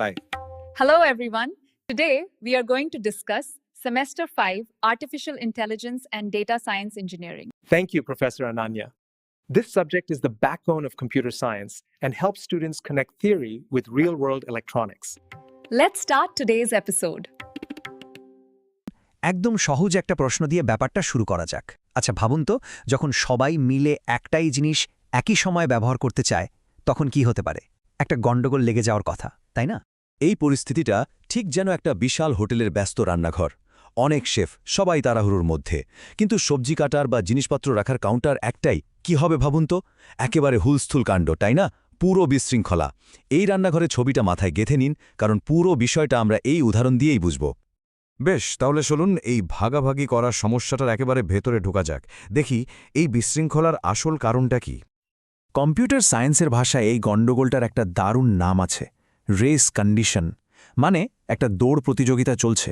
Bye. Hello, everyone. Today, we are going to discuss Semester 5 Artificial Intelligence and Data Science Engineering. Thank you, Professor Ananya. This subject is the backbone of computer science and helps students connect theory with real world electronics. Let's start today's episode. একদম সহজ একটা প্রশ্ন দিয়ে ব্যাপারটা শুরু করা যাক আচ্ছা ভাবুন তো যখন সবাই মিলে একটাই জিনিস একই সময় ব্যবহার করতে চায় তখন কি হতে পারে একটা গণ্ডগোল লেগে যাওয়ার কথা তাই না এই পরিস্থিতিটা ঠিক যেন একটা বিশাল হোটেলের ব্যস্ত রান্নাঘর। অনেক শেফ, সবাই তাড়াহুড়োর মধ্যে। কিন্তু সবজি কাটার বা জিনিসপত্র রাখার কাউন্টার একটাই, কি হবে ভাবুন তো? একেবারে হুলস্থুল কাণ্ড, তাই না? পুরো বিশৃঙ্খলা। এই রান্নাঘরে ছবিটা মাথায় গেঁথে নিন, কারণ পুরো বিষয়টা আমরা এই উদাহরণ দিয়েই বুঝব। বেশ, তাহলে চলুন এই ভাগাভাগি করার সমস্যাটার একেবারে ভেতরে ঢোকা যাক। দেখি, এই বিশৃঙ্খলার আসল কারণটা কি? কম্পিউটার সায়েন্সের ভাষায় এই গণ্ডগোলটার একটা দারুণ নাম আছে। রেস কন্ডিশন মানে একটা দৌড় প্রতিযোগিতা চলছে।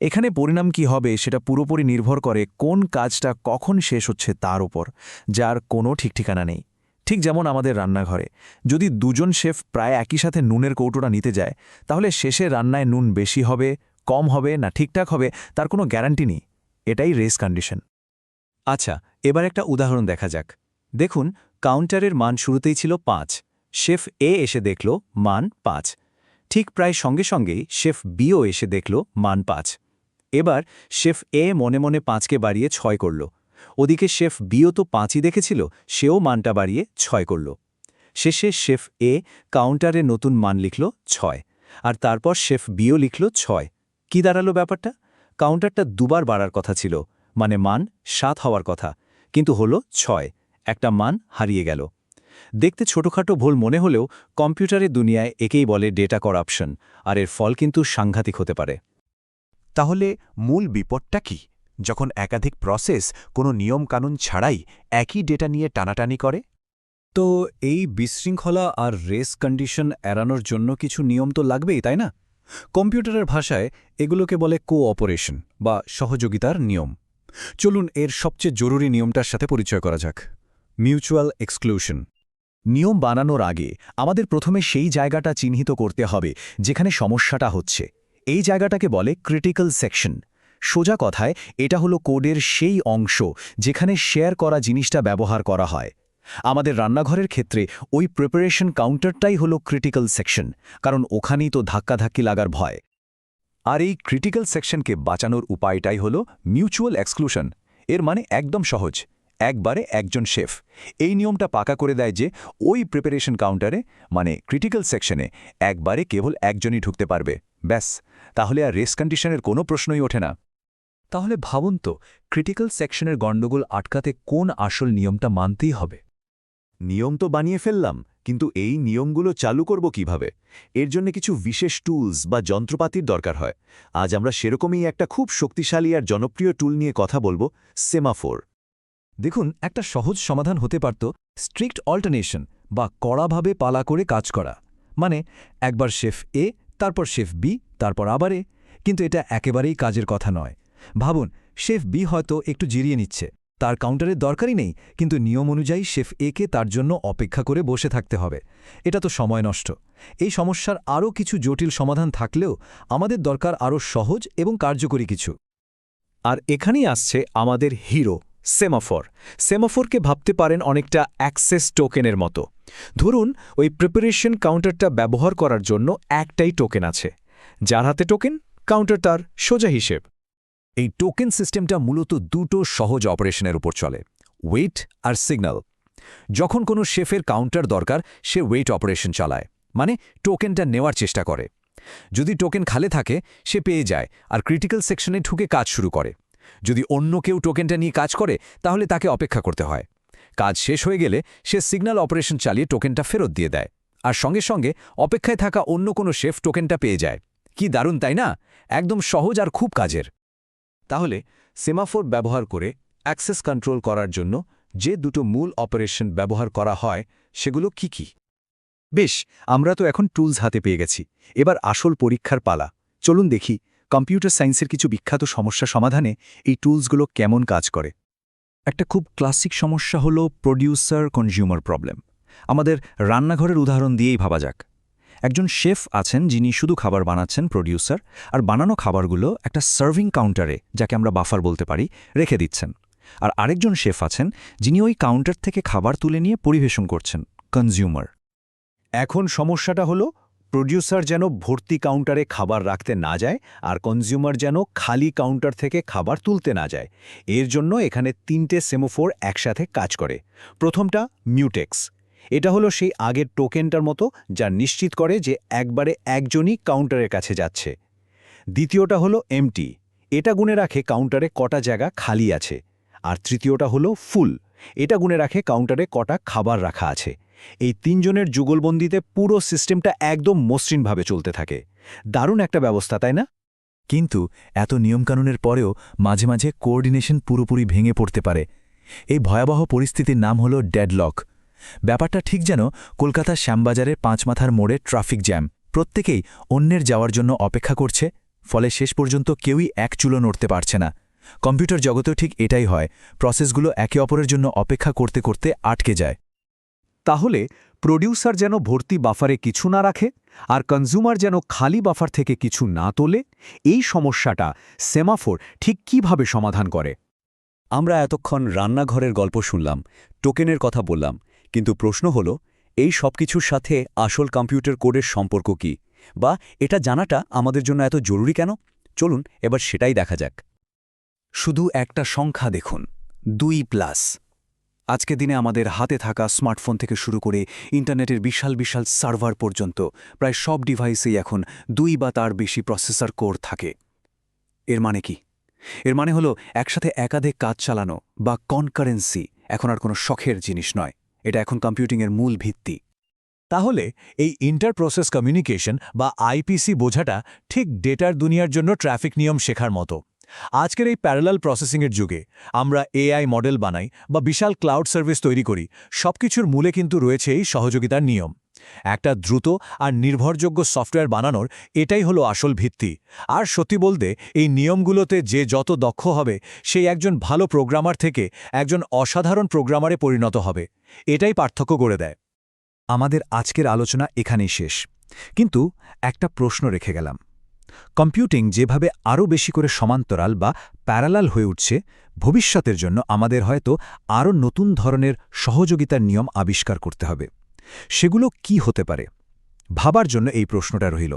এখানে পরিণাম কি হবে সেটা পুরোপুরি নির্ভর করে কোন কাজটা কখন শেষ হচ্ছে তার উপর, যার কোনো ঠিক ঠিকানা নেই। ঠিক যেমন আমাদের রান্নাঘরে, যদি দুজন শেফ প্রায় একই সাথে নুনের কৌটোটা নিতে যায়, তাহলে শেষে রান্নায় নুন বেশি হবে, কম হবে না ঠিকঠাক হবে, তার কোনো গ্যারান্টি নেই। এটাই রেস কন্ডিশন। আচ্ছা এবার একটা উদাহরণ দেখা যাক। দেখুন, কাউন্টারের মান শুরুতেই ছিল পাঁচ। শেফ এ এসে দেখল মান পাঁচ। ঠিক প্রায় সঙ্গে সঙ্গেই শেফ বিও এসে দেখল মান পাঁচ। এবার শেফ এ মনে মনে পাঁচকে বাড়িয়ে ছয় করল। ওদিকে শেফ বিও তো পাঁচই দেখেছিল, সেও মানটা বাড়িয়ে ছয় করল। শেষে শেফ এ কাউন্টারে নতুন মান লিখল ছয়, আর তারপর শেফ বিও লিখল ছয়। কি দাঁড়াল ব্যাপারটা? কাউন্টারটা দুবার বাড়ার কথা ছিল মানে মান সাত হওয়ার কথা, কিন্তু হলো ছয়। একটা মান হারিয়ে গেল। দেখতে ছোটখাটো ভুল মনে হলেও কম্পিউটারের দুনিয়ায় একেই বলে ডেটা করাপশন আর এর ফল কিন্তু সাংঘাতিক হতে পারে। তাহলে মূল বিপদটা কি? যখন একাধিক প্রসেস কোনো নিয়মকানুন ছাড়াই একই ডেটা নিয়ে টানাটানি করে? তো এই বিশৃঙ্খলা আর রেস কন্ডিশন এড়ানোর জন্য কিছু নিয়ম তো লাগবেই তাই না? কম্পিউটারের ভাষায় এগুলোকে বলে কোঅপারেশন বা সহযোগিতার নিয়ম। চলুন এর সবচেয়ে জরুরি নিয়মটার সাথে পরিচয় করা যাক। মিউচুয়াল এক্সক্লুশন নিয়ম বানানোর আগে আমাদের প্রথমে সেই জায়গাটা চিহ্নিত করতে হবে যেখানে সমস্যাটা হচ্ছে। এই জায়গাটাকে বলে ক্রিটিক্যাল সেকশন সোজা কথায়, এটা হলো কোডের সেই অংশ যেখানে শেয়ার করা জিনিসটা ব্যবহার করা হয়। আমাদের রান্নাঘরের ক্ষেত্রে ওই প্রিপারেশন কাউন্টারটাই হলো ক্রিটিক্যাল সেকশন কারণ ওখানেই তো ধাক্কাধাক্কি লাগার ভয়। আর এই ক্রিটিক্যাল সেকশনকে বাঁচানোর উপায়টাই হল মিউচুয়াল এক্সক্লুশন এর মানে একদম সহজ। একবারে একজন শেফ। এই নিয়মটা পাকা করে দেয় যে, ওই প্রিপারেশন কাউন্টারে মানে ক্রিটিক্যাল সেকশনে একবারে কেবল একজনই ঢুকতে পারবে। ব্যাস, তাহলে আর রেস কন্ডিশনের কোনো প্রশ্নই ওঠে না। তাহলে ভাবুন তো ক্রিটিক্যাল সেকশনের গণ্ডগোল আটকাতে কোন আসল নিয়মটা মানতেই হবে? নিয়ম তো বানিয়ে ফেললাম, কিন্তু এই নিয়মগুলো চালু করব কীভাবে? এর জন্য কিছু বিশেষ টুলস বা যন্ত্রপাতির দরকার হয়। আজ আমরা সেরকমই একটা খুব শক্তিশালী আর জনপ্রিয় টুল নিয়ে কথা বলব সেমাফোর দেখুন, একটা সহজ সমাধান হতে পারত স্ট্রিক্ট অল্টারনেশন বা কড়াভাবে পালা করে কাজ করা। মানে একবার শেফ এ, তারপর শেফ বি, তারপর আবার এ। কিন্তু এটা একেবারেই কাজের কথা নয়। ভাবুন, শেফ বি হয়তো একটু জিরিয়ে নিচ্ছে। তার কাউন্টারের দরকারই নেই, কিন্তু নিয়ম অনুযায়ী শেফ এ কে তার জন্য অপেক্ষা করে বসে থাকতে হবে। এটা তো সময় নষ্ট। এই সমস্যার আরও কিছু জটিল সমাধান থাকলেও আমাদের দরকার আরও সহজ এবং কার্যকরী কিছু। আর এখানেই আসছে আমাদের হিরো। সেমাফর। সেমাফোরকে ভাবতে পারেন অনেকটা অ্যাক্সেস টোকেনের মতো। ধরুন, ওই প্রিপারেশন কাউন্টারটা ব্যবহার করার জন্য একটাই টোকেন আছে। যার হাতে টোকেন, কাউন্টার তার সোজা হিসেব। এই টোকেন সিস্টেমটা মূলত দুটো সহজ অপারেশনের উপর চলে, ওয়েট আর সিগন্যাল। যখন কোনো শেফের কাউন্টার দরকার, সে ওয়েট অপারেশন চালায় মানে টোকেনটা নেওয়ার চেষ্টা করে। যদি টোকেন খালে থাকে, সে পেয়ে যায় আর ক্রিটিক্যাল সেকশনে ঢুকে কাজ শুরু করে। যদি অন্য কেউ টোকেনটা নিয়ে কাজ করে, তাহলে তাকে অপেক্ষা করতে হয়। কাজ শেষ হয়ে গেলে সে সিগন্যাল অপারেশন চালিয়ে টোকেনটা ফেরত দিয়ে দেয়। আর সঙ্গে সঙ্গে অপেক্ষায় থাকা অন্য কোনো শেফ টোকেনটা পেয়ে যায়। কি দারুণ, তাই না? একদম সহজ আর খুব কাজের। তাহলে সেমাফোর ব্যবহার করে অ্যাক্সেস কন্ট্রোল করার জন্য যে দুটো মূল অপারেশন ব্যবহার করা হয়, সেগুলো কি কি? বেশ, আমরা তো এখন টুলস হাতে পেয়ে গেছি। এবার আসল পরীক্ষার পালা। চলুন দেখি কম্পিউটার সায়েন্সের কিছু বিখ্যাত সমস্যা সমাধানে এই টুলসগুলো কেমন কাজ করে? একটা খুব ক্লাসিক সমস্যা হল প্রডিউসার কনজিউমার প্রবলেম। আমাদের রান্নাঘরের উদাহরণ দিয়েই ভাবা যাক। একজন শেফ আছেন যিনি শুধু খাবার বানাচ্ছেন প্রডিউসার, আর বানানো খাবারগুলো একটা সার্ভিং কাউন্টারে, যাকে আমরা বাফার বলতে পারি, রেখে দিচ্ছেন। আর আরেকজন শেফ আছেন যিনি ওই কাউন্টার থেকে খাবার তুলে নিয়ে পরিবেশন করছেন, কনজিউমার। এখন সমস্যাটা হলো প্রডিউসার যেন ভর্তি কাউন্টারে খাবার রাখতে না যায় আর কনজিউমার যেন খালি কাউন্টার থেকে খাবার তুলতে না যায়। এর জন্য এখানে তিনটে সেমোফোর একসাথে কাজ করে। প্রথমটা মিউটেক্স। এটা হলো সেই আগের টোকেনটার মতো যা নিশ্চিত করে যে একবারে একজনই কাউন্টারের কাছে যাচ্ছে। দ্বিতীয়টা হলো এমটি। এটা গুণে রাখে কাউন্টারে কটা জায়গা খালি আছে। আর তৃতীয়টা হলো ফুল। এটা গুণে রাখে কাউন্টারে কটা খাবার রাখা আছে। এই তিনজনের যুগলবন্দিতে পুরো সিস্টেমটা একদম মসৃণভাবে চলতে থাকে। দারুণ একটা ব্যবস্থা, তাই না? কিন্তু এত নিয়মকানুনের পরেও মাঝে মাঝে কোঅর্ডিনেশন পুরোপুরি ভেঙে পড়তে পারে। এই ভয়াবহ পরিস্থিতির নাম হল ডেডলক। ব্যাপারটা ঠিক যেন কলকাতার শ্যামবাজারের পাঁচমাথার মোড়ে ট্রাফিক জ্যাম। প্রত্যেকেই অন্যের যাওয়ার জন্য অপেক্ষা করছে, ফলে শেষ পর্যন্ত কেউই এক চুলো নড়তে পারছে না। কম্পিউটার জগতেও ঠিক এটাই হয়, প্রসেসগুলো একে অপরের জন্য অপেক্ষা করতে করতে আটকে যায়। তাহলে প্রডিউসার যেন ভর্তি বাফারে কিছু না রাখে আর কনজিউমার যেন খালি বাফার থেকে কিছু না তোলে, এই সমস্যাটা সেমাফোর ঠিক কীভাবে সমাধান করে? আমরা এতক্ষণ রান্নাঘরের গল্প শুনলাম, টোকেনের কথা বললাম, কিন্তু প্রশ্ন হল, এই সব কিছুর সাথে আসল কম্পিউটার কোডের সম্পর্ক কি? বা এটা জানাটা আমাদের জন্য এত জরুরি কেন? চলুন এবার সেটাই দেখা যাক। শুধু একটা সংখ্যা দেখুন, দুই প্লাস। আজকে দিনে আমাদের হাতে থাকা স্মার্টফোন থেকে শুরু করে ইন্টারনেটের বিশাল বিশাল সার্ভার পর্যন্ত প্রায় সব ডিভাইসেই এখন দুই বা তার বেশি প্রসেসর কোর থাকে। এর মানে কি? এর মানে হলো একসাথে একাধিক কাজ চালানো বা কনকারেন্সি এখন আর কোনো শখের জিনিস নয়। এটা এখন কম্পিউটিংয়ের মূল ভিত্তি। তাহলে এই ইন্টার প্রসেস কমিউনিকেশন বা আইপিসি বোঝাটা ঠিক ডেটার দুনিয়ার জন্য ট্রাফিক নিয়ম শেখার মতো। আজকের এই প্যারালাল প্রসেসিংয়ের যুগে আমরা এআই মডেল বানাই বা বিশাল ক্লাউড সার্ভিস তৈরি করি, সবকিছুর মূলে কিন্তু রয়েছে এই সহযোগিতার নিয়ম। একটা দ্রুত আর নির্ভরযোগ্য সফটওয়্যার বানানোর এটাই হলো আসল ভিত্তি। আর সত্যি বলতে, এই নিয়মগুলোতে যে যত দক্ষ হবে সেই একজন ভালো প্রোগ্রামার থেকে একজন অসাধারণ প্রোগ্রামারে পরিণত হবে। এটাই পার্থক্য গড়ে দেয়। আমাদের আজকের আলোচনা এখানেই শেষ। কিন্তু একটা প্রশ্ন রেখে গেলাম। কম্পিউটিং যেভাবে আরও বেশি করে সমান্তরাল বা প্যারালাল হয়ে উঠছে, ভবিষ্যতের জন্য আমাদের হয়তো আরও নতুন ধরনের সহযোগিতার নিয়ম আবিষ্কার করতে হবে। সেগুলো কি হতে পারে? ভাবার জন্য এই প্রশ্নটা রইল।